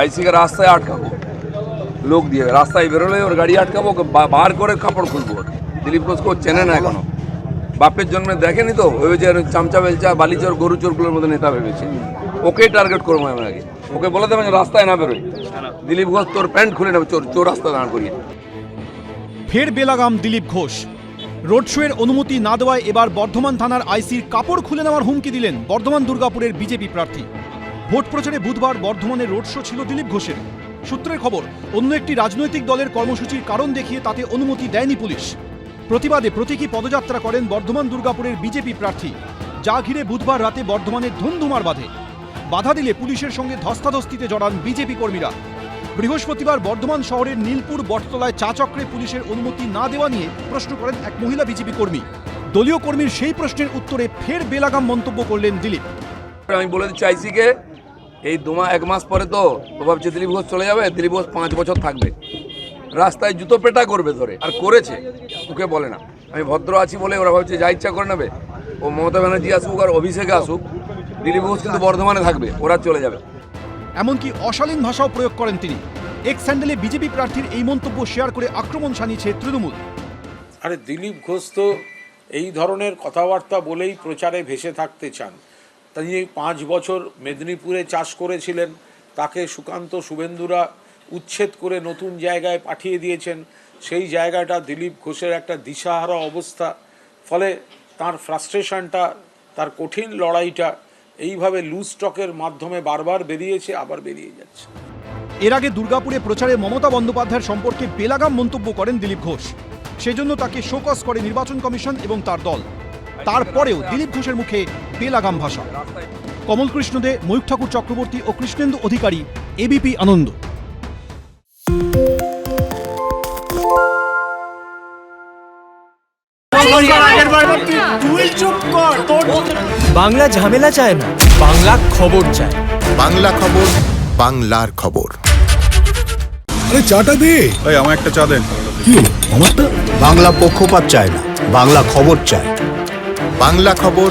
আইসিকে রাস্তায় আটকাবো। লোক দিয়ে রাস্তায় বেরোলে ওর গাড়ি আটকাবো বার করে কাপড় খুলবো। দিলীপ ঘোষকে ও চেনে না এখনও। বাপের জন্মে দেখেনি তো? ভেবেছে আর চামচা বেলচা বালিচোর গরু চোরগুলোর মধ্যে নেতা ভেবেছে। ওকেই টার্গেট করব আমি আগে। ওকে বলে দেবেন যে রাস্তায় না বেরোই। দিলীপ ঘোষ, তোর প্যান্ট খুলে নেবে, চোর চোর রাস্তা দাঁড় করিয়ে। ফের বেলাগাম দিলীপ ঘোষ। রোড শোয়ের অনুমতি না দেওয়ায় এবার বর্ধমান থানার আইসির কাপড় খুলে নেওয়ার হুমকি দিলেন বর্ধমান দুর্গাপুরের বিজেপি প্রার্থী। ভোট প্রচারে বুধবার বর্ধমানে রোড শো ছিল দিলীপ ঘোষের। সূত্রের খবর, অন্য একটি রাজনৈতিক দলের কর্মসূচির কারণ দেখিয়ে তাতে অনুমতি দেয়নি পুলিশ। প্রতিবাদে প্রতীকী পদযাত্রা করেন বর্ধমান দুর্গাপুরের বিজেপি প্রার্থী, যা ঘিরে বুধবার রাতে বর্ধমানে ধুমধুমার বাঁধে। বাধা দিলে পুলিশের সঙ্গে ধস্তাধস্তিতে জড়ান বিজেপি কর্মীরা। বৃহস্পতিবার বর্ধমান শহরের নীলপুর বটতলায় চা চক্রে পুলিশের অনুমতি না দেওয়া নিয়ে প্রশ্ন করেন এক মহিলা বিজেপি কর্মী। দলীয় কর্মীর সেই প্রশ্নের উত্তরে ফের বেলাগাম মন্তব্য করলেন দিলীপ। আমি বলে দিচ্ছি আইসিকে এই দুমাস এক মাস পরে তো ও ভাবছে দিলীপ ঘোষ চলে যাবে দিলীপ ঘোষ পাঁচ বছর থাকবে। রাস্তায় জুতো পেটা করবে ধরে আর করেছে ওকে বলে না। আমি ভদ্র আছি বলে ওরা ভাবছে যা ইচ্ছা করে নেবে। ও মমতা ব্যানার্জি আসুক আর অভিষেকে আসুক দিলীপ ঘোষ কিন্তু বর্ধমানে থাকবে ওরা চলে যাবে। এমনকি অশালীন ভাষাও প্রয়োগ করেন তিনি। এক স্যান্ডেলে বিজেপি প্রার্থীর এই মন্তব্য শেয়ার করে আক্রমণ শানিয়েছে তৃণমূল। আরে দিলীপ ঘোষ তো এই ধরনের কথাবার্তা বলেই প্রচারে ভেসে থাকতে চান। তিনি পাঁচ বছর মেদিনীপুরে চাষ করেছিলেন। তাকে সুকান্ত শুভেন্দুরা উচ্ছেদ করে নতুন জায়গায় পাঠিয়ে দিয়েছেন। সেই জায়গাটা দিলীপ ঘোষের একটা দিশাহারা অবস্থা। ফলে তার ফ্রাস্ট্রেশনটা, তার কঠিন লড়াইটা এইভাবে লুজ স্টকের মাধ্যমে বারবার বেরিয়েছে, আবার বেরিয়ে যাচ্ছে। এর আগে দুর্গাপুরে প্রচারে মমতা বন্দ্যোপাধ্যায়ের সম্পর্কে বেলাগাম মন্তব্য করেন দিলীপ ঘোষ। সেজন্য তাকে শোকস করে নির্বাচন কমিশন এবং তার দল। তারপরেও দিলীপ ঘোষের মুখে বেলাগাম ভাষা। কমল কৃষ্ণ দে ময়ূক ঠাকুর চক্রবর্তী ও কৃষ্ণেন্দু অধিকারী এবিপি আনন্দ। বাংলা ঝামেলা চায় না বাংলা খবর চায়। বাংলা খবর বাংলার খবর। আরে চাটা দে। এই আমার একটা চা দেন। কি আমারটা? বাংলা পক্ষপাত চায় না বাংলা খবর চায়। বাংলা খবর